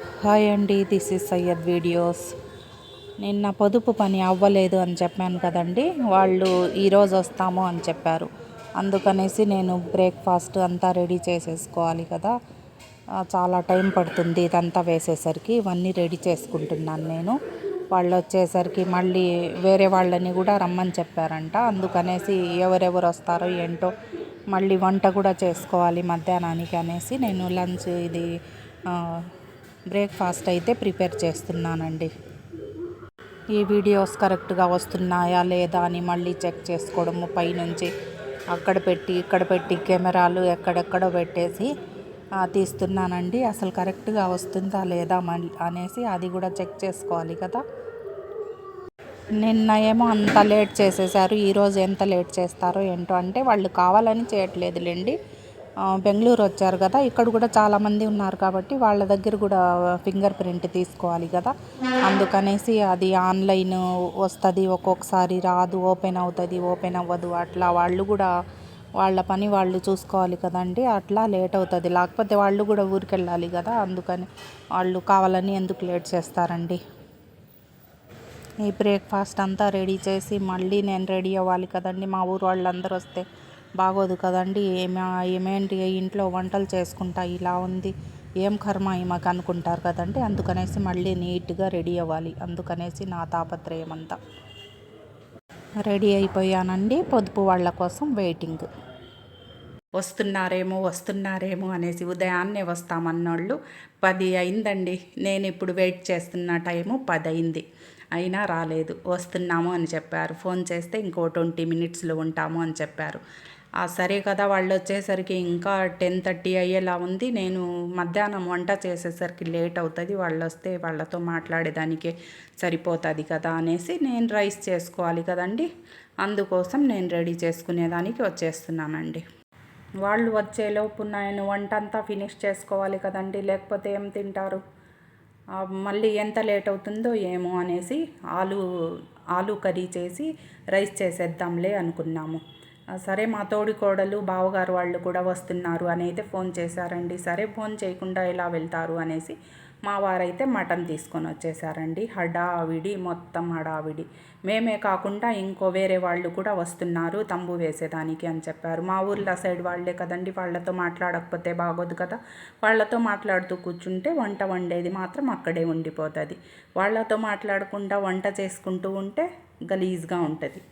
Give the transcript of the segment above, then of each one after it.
Hi అండి this is Syed videos నిన్న పొదుపు పని అవ్వలేదు అని చెప్పాను కదండి. వాళ్ళు ఈరోజు వస్తాము అని చెప్పారు. అందుకనేసి నేను బ్రేక్ఫాస్ట్ అంతా రెడీ చేసేసుకోవాలి కదా. చాలా టైం పడుతుంది ఇదంతా వేసేసరికి ఇవన్నీ రెడీ చేసుకుంటున్నాను నేను. వాళ్ళు వచ్చేసరికి మళ్ళీ వేరే వాళ్ళని కూడా రమ్మని చెప్పారంట. అందుకనేసి ఎవరెవరు వస్తారో ఏంటో మళ్ళీ వంట కూడా చేసుకోవాలి మధ్యాహ్నానికి అనేసి నేను లంచ్ ఇది బ్రేక్ఫాస్ట్ అయితే ప్రిపేర్ చేస్తున్నానండి. ఈ వీడియోస్ కరెక్ట్గా వస్తున్నాయా లేదా అని మళ్ళీ చెక్ చేసుకోవడము పైనుంచి అక్కడ పెట్టి ఇక్కడ పెట్టి కెమెరాలు ఎక్కడెక్కడో పెట్టేసి తీస్తున్నానండి. అసలు కరెక్ట్గా వస్తుందా లేదా అనేసి అది కూడా చెక్ చేసుకోవాలి కదా. నిన్న ఏమో అంత లేట్ చేసేసారు ఈరోజు ఎంత లేట్ చేస్తారో ఏంటో అంటే వాళ్ళు కావాలని చేయట్లేదులేండి. బెంగళూరు వచ్చారు కదా. ఇక్కడ కూడా చాలామంది ఉన్నారు కాబట్టి వాళ్ళ దగ్గర కూడా ఫింగర్ ప్రింట్ తీసుకోవాలి కదా. అందుకనేసి అది ఆన్లైన్ వస్తుంది ఒక్కొక్కసారి రాదు ఓపెన్ అవుతుంది ఓపెన్ అవ్వదు. అట్లా వాళ్ళు కూడా వాళ్ళ పని వాళ్ళు చూసుకోవాలి కదండి. అట్లా లేట్ అవుతుంది. లేకపోతే వాళ్ళు కూడా ఊరికి వెళ్ళాలి కదా. అందుకని వాళ్ళు కావాలని ఎందుకు లేట్ చేస్తారండి? ఈ బ్రేక్ఫాస్ట్ అంతా రెడీ చేసి మళ్ళీ నేను రెడీ అవ్వాలి కదండి. మా ఊరు వాళ్ళందరూ వస్తే బాగోదు కదండి. ఏమా ఏమేంటి ఇంట్లో వంటలు చేసుకుంటా ఇలా ఉంది. ఏం కర్మ ఈమెకు అనుకుంటారు కదండి. అందుకనేసి మళ్ళీ నీట్గా రెడీ అవ్వాలి. అందుకనేసి నా తాపత్రయం అంతా రెడీ అయిపోయానండి. పొదుపు వాళ్ళ కోసం వెయిటింగ్. వస్తున్నారేమో వస్తున్నారేమో అనేసి ఉదయాన్నే వస్తామన్నోళ్ళు పది అయిందండి. నేను ఇప్పుడు వెయిట్ చేస్తున్న టైము పది అయింది. అయినా రాలేదు. వస్తున్నాము అని చెప్పారు. ఫోన్ చేస్తే ఇంకో ట్వంటీ మినిట్స్లో ఉంటాము అని చెప్పారు. ఆ సరే కదా వాళ్ళు వచ్చేసరికి ఇంకా టెన్ థర్టీ అయ్యేలా ఉంది. నేను మధ్యాహ్నం వంట చేసేసరికి లేట్ అవుతుంది. వాళ్ళు వస్తే వాళ్ళతో మాట్లాడేదానికే సరిపోతుంది కదా అనేసి నేను రైస్ చేసుకోవాలి కదండి. అందుకోసం నేను రెడీ చేసుకునేదానికి వచ్చేస్తున్నానండి. వాళ్ళు వచ్చేలోపు నేను వంట అంతా ఫినిష్ చేసుకోవాలి కదండి. లేకపోతే ఏం తింటారు? మళ్ళీ ఎంత లేట్ అవుతుందో ఏమో అనేసి ఆలు ఆలు కర్రీ చేసి రైస్ చేసేద్దాంలే అనుకున్నాము. సరే మా తోడి కోడలు బావగారు వాళ్ళు కూడా వస్తున్నారు అని అయితే ఫోన్ చేశారండి. సరే ఫోన్ చేయకుండా ఎలా వెళ్తారు అనేసి మా వారైతే మటన్ తీసుకొని వచ్చేసారండి హడావిడి మొత్తం హడావిడి. మేమే కాకుండా ఇంకో వేరే వాళ్ళు కూడా వస్తున్నారు తంబు వేసేదానికి అని చెప్పారు. మా ఊర్లో సైడ్ వాళ్ళే కదండి వాళ్ళతో మాట్లాడకపోతే బాగోదు కదా. వాళ్ళతో మాట్లాడుతూ కూర్చుంటే వంట వండేది మాత్రం అక్కడే ఉండిపోతుంది. వాళ్ళతో మాట్లాడకుండా వంట చేసుకుంటూ ఉంటే గలీజ్గా ఉంటుంది.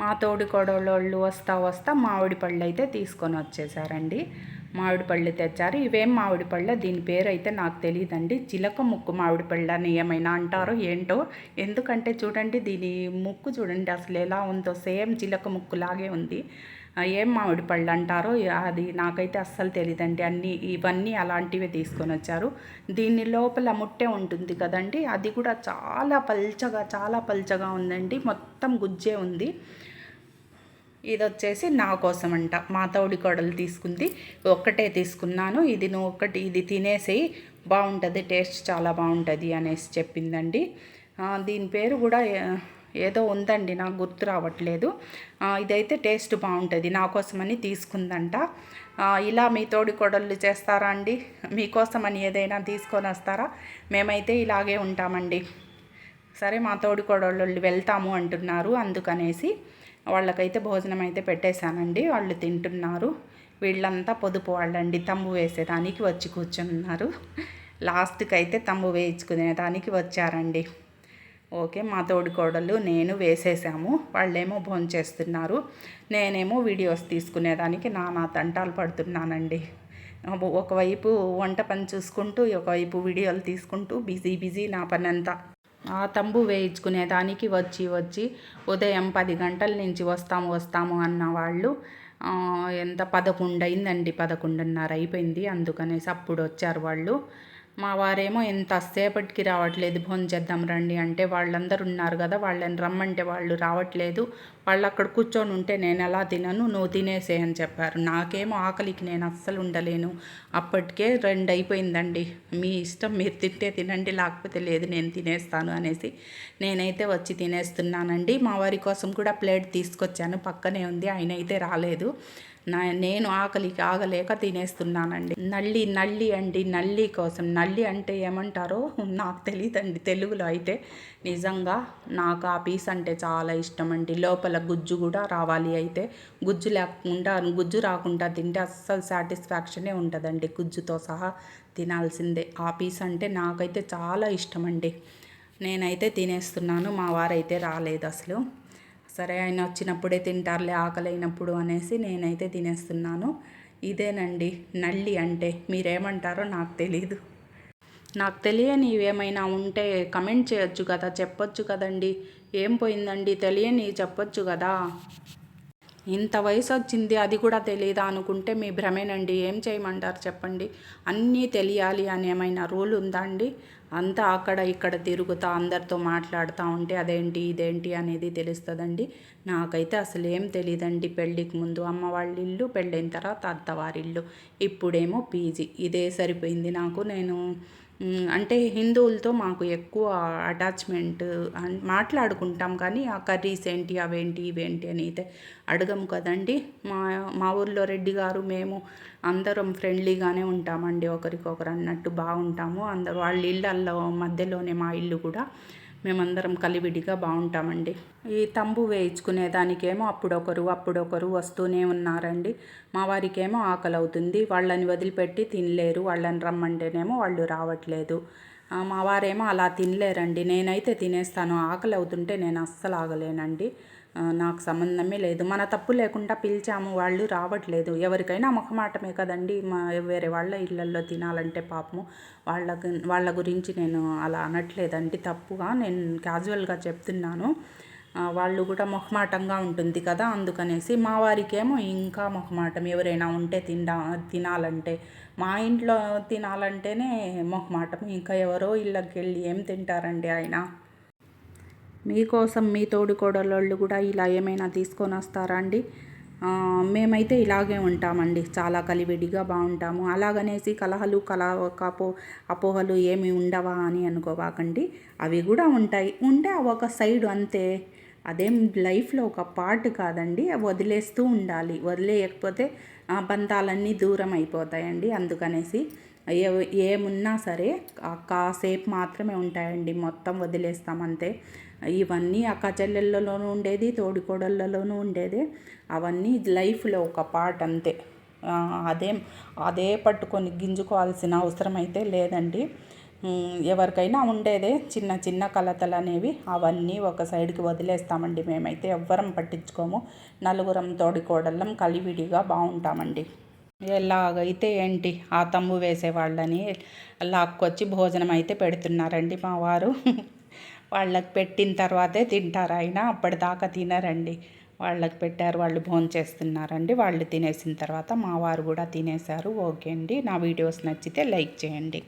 మా తోడి కొడలోళ్ళు వస్తా వస్తా మామిడి పళ్ళు అయితే తీసుకొని వచ్చేసారండి. మామిడి పళ్ళు తెచ్చారు. ఇవేం మామిడి పళ్ళ? దీని పేరు అయితే నాకు తెలియదండి చిలక ముక్కు మామిడి పళ్ళు అని ఏమైనా అంటారో ఏంటో? ఎందుకంటే చూడండి దీని ముక్కు చూడండి అసలు ఎలా ఉందో. సేమ్ చిలక ముక్కు లాగే ఉంది. ఏం మామిడి పళ్ళు అంటారో? అది నాకైతే అస్సలు తెలియదండి అన్నీ ఇవన్నీ అలాంటివే తీసుకొని వచ్చారు. దీని లోపల ముట్టె ఉంటుంది కదండి. అది కూడా చాలా పల్చగా చాలా పల్చగా ఉందండి. మొత్తం గుజ్జే ఉంది. ఇది వచ్చేసి నా కోసం అంట మా తోడి కోడలు తీసుకుంది. ఒక్కటే తీసుకున్నాను. ఇది నువ్వు ఒక్కటి ఇది తినేసేయి. బాగుంటుంది టేస్ట్ చాలా బాగుంటుంది అనేసి చెప్పిందండి. దీని పేరు కూడా ఏదో ఉందండి నాకు గుర్తు రావట్లేదు. ఇదైతే టేస్ట్ బాగుంటుంది నా కోసమని తీసుకుందంట. ఇలా మీ తోడి కొడళ్ళు చేస్తారా అండి? మీకోసమని ఏదైనా తీసుకొని వస్తారా? మేమైతే ఇలాగే ఉంటామండి. సరే మా తోడి కొడళ్ళు వెళ్తాము అంటున్నారు అందుకనేసి. వాళ్ళకైతే భోజనం అయితే పెట్టేశానండి. వాళ్ళు తింటున్నారు. వీళ్ళంతా పొదుపు వాళ్ళండి. తంబు వేసేదానికి వచ్చి కూర్చున్నారు. లాస్ట్కి అయితే తంబు వేయించుకునేదానికి వచ్చారండి. ఓకే మా తోడి కోడలు నేను వేసేసాము. వాళ్ళేమో భోంచేస్తున్నారు. నేనేమో వీడియోస్ తీసుకునేదానికి నానా తంటాలు పడుతున్నానండి. ఒకవైపు వంట పని చూసుకుంటూ ఒకవైపు వీడియోలు తీసుకుంటూ బిజీ బిజీ నా పని అంతా తంబు వేయించుకునేదానికి వచ్చి వచ్చి ఉదయం పది గంటల నుంచి వస్తాము వస్తాము అన్న వాళ్ళు ఎంత పదకొండు అయిందండి పదకొండున్నర అయిపోయింది. అందుకనేసి అప్పుడు వచ్చారు వాళ్ళు. మా వారేమో ఎంతసేపటికి రావట్లేదు భోజనం చేద్దాం రండి అంటే వాళ్ళందరూ ఉన్నారు కదా వాళ్ళని రమ్మంటే వాళ్ళు రావట్లేదు. వాళ్ళు అక్కడ కూర్చొని ఉంటే నేను ఎలా తినను? నువ్వు తినేసే అని చెప్పారు. నాకేమో ఆకలికి నేను అస్సలు ఉండలేను. అప్పటికే రెండు అయిపోయిందండి. మీ ఇష్టం మీరు తింటే తినండి లేకపోతే లేదు నేను తినేస్తాను అనేసి నేనైతే వచ్చి తినేస్తున్నానండి. మా వారి కోసం కూడా ప్లేట్ తీసుకొచ్చాను. పక్కనే ఉంది ఆయన అయితే రాలేదు. నా నేను ఆకలికి ఆగలేక తినేస్తున్నానండి. నల్లి నల్లి అండి నల్లి కోసం. నల్లి అంటే ఏమంటారో నాకు తెలియదండి. తెలుగులో అయితే నిజంగా నాకు ఆ పీస్ అంటే చాలా ఇష్టం అండి. లోపల గుజ్జు కూడా రావాలి అయితే గుజ్జు లేకుండా గుజ్జు రాకుండా తింటే అస్సలు సాటిస్ఫాక్షనే ఉంటుందండి. గుజ్జుతో సహా తినాల్సిందే. ఆ పీస్ అంటే నాకైతే చాలా ఇష్టం అండి నేనైతే తినేస్తున్నాను మా వారైతే రాలేదు అసలు. సరే ఆయన వచ్చినప్పుడే తింటారులే ఆకలి అయినప్పుడు అనేసి నేనైతే తినేస్తున్నాను. ఇదేనండి నల్లి అంటే. మీరేమంటారో నాకు తెలీదు. నాకు తెలియని ఏమైనా ఉంటే కమెంట్ చేయొచ్చు కదా చెప్పొచ్చు కదండి. ఏం పోయిందండి? తెలియని చెప్పొచ్చు కదా? ఇంత వయసు వచ్చింది అది కూడా తెలియదా అనుకుంటే మీ భ్రమేనండి. ఏం చేయమంటారు చెప్పండి. అన్నీ తెలియాలి అని ఏమైనా రూల్ ఉందా అండి? అంతా అక్కడ ఇక్కడ తిరుగుతా అందరితో మాట్లాడుతూ ఉంటే అదేంటి ఇదేంటి అనేది తెలుస్తుందండి. నాకైతే అసలు ఏం తెలియదండి పెళ్ళికి ముందు. అమ్మ వాళ్ళ ఇల్లు పెళ్ళైన తర్వాత అత్తవారిల్లు ఇప్పుడేమో పీజీ. ఇదే సరిపోయింది నాకు. నేను అంటే హిందువులతో మాకు ఎక్కువ అటాచ్మెంట్ మాట్లాడుకుంటాం కానీ ఆ కర్రీస్ ఏంటి అవేంటి ఇవేంటి అని అయితే అడగము కదండి. మా మా ఊర్లో రెడ్డి గారు మేము అందరం ఫ్రెండ్లీగానే ఉంటామండి ఒకరికొకరు అన్నట్టు బాగుంటాము. అందరు వాళ్ళ ఇళ్ళల్లో మధ్యలోనే మా ఇల్లు కూడా. మేమందరం కలివిడిగా బాగుంటామండి. ఈ తంబు వేయించుకునే దానికేమో అప్పుడొకరు అప్పుడొకరు వస్తూనే ఉన్నారండి. మా వారికేమో ఆకలి అవుతుంది వాళ్ళని వదిలిపెట్టి తినలేరు. వాళ్ళని రమ్మంటేనేమో వాళ్ళు రావట్లేదు. మా వారేమో అలా తినలేరండి. నేనైతే తినేస్తాను. ఆకలి అవుతుంటే నేను అస్సలు ఆగలేనండి. నాకు సంబంధమే లేదు. మన తప్పు లేకుండా పిలిచాము వాళ్ళు రావట్లేదు. ఎవరికైనా మొహమాటమే కదండి. మా వేరే వాళ్ళ ఇళ్ళల్లో తినాలంటే పాపము. వాళ్ళకి వాళ్ళ గురించి నేను అలా అనట్లేదండి. తప్పుగా నేను క్యాజువల్గా చెప్తున్నాను. వాళ్ళు కూడా మొహమాటంగా ఉంటుంది కదా అందుకనేసి మా వారికేమో ఇంకా మొహమాటం. ఎవరైనా ఉంటే తిండా తినాలంటే మా ఇంట్లో తినాలంటేనే మొహమాటం. ఇంకా ఎవరో ఇళ్ళకి వెళ్ళి ఏం తింటారండి ఆయన మీకోసం మీ తోడి కోడలోళ్ళు కూడా ఇలా ఏమైనా తీసుకొని వస్తారా అండి మేమైతే ఇలాగే ఉంటామండి. చాలా కలివిడిగా బాగుంటాము. అలాగనేసి కలహలు కలవకపో అపోహలు ఏమి ఉండవా అని అనుకోవాకండి. అవి కూడా ఉంటాయి. ఉంటే ఒక సైడ్ అంతే. అదేం లైఫ్లో ఒక పార్ట్ కాదండి. వదిలేస్తూ ఉండాలి. వదిలేయకపోతే బంధాలన్నీ దూరం అయిపోతాయండి. అందుకనేసి ఏ ఏమున్నా సరే కాసేపు మాత్రమే ఉంటాయండి. మొత్తం వదిలేస్తామంతే. ఇవన్నీ అక్క చెల్లెళ్ళలోనూ ఉండేది తోడికోడళ్ళలోనూ ఉండేది. అవన్నీ లైఫ్లో ఒక పార్ట్ అంతే. అదేం అదే పట్టుకొని గింజుకోవాల్సిన అవసరం అయితే లేదండి ఎవరికైనా ఉండేదే చిన్న చిన్న కలతలు అనేవి. అవన్నీ ఒక సైడ్కి వదిలేస్తామండి. మేమైతే ఎవ్వరం పట్టించుకోము. నలుగురం తోడికోడళ్ళం కలివిడిగా బాగుంటామండి. ఎలాగైతే ఏంటి ఆ తమ్ము వేసేవాళ్ళని లాక్కొచ్చి భోజనం అయితే పెడుతున్నారండి మా వారు. వాళ్ళకి పెట్టిన తర్వాతే తింటారు ఆయన. అప్పటిదాకా తినరండి. వాళ్ళకి పెట్టారు వాళ్ళు భోజనం చేస్తున్నారండి. వాళ్ళు తినేసిన తర్వాత మా వారు కూడా తినేశారు. ఓకే అండి. నా వీడియోస్ నచ్చితే లైక్ చేయండి.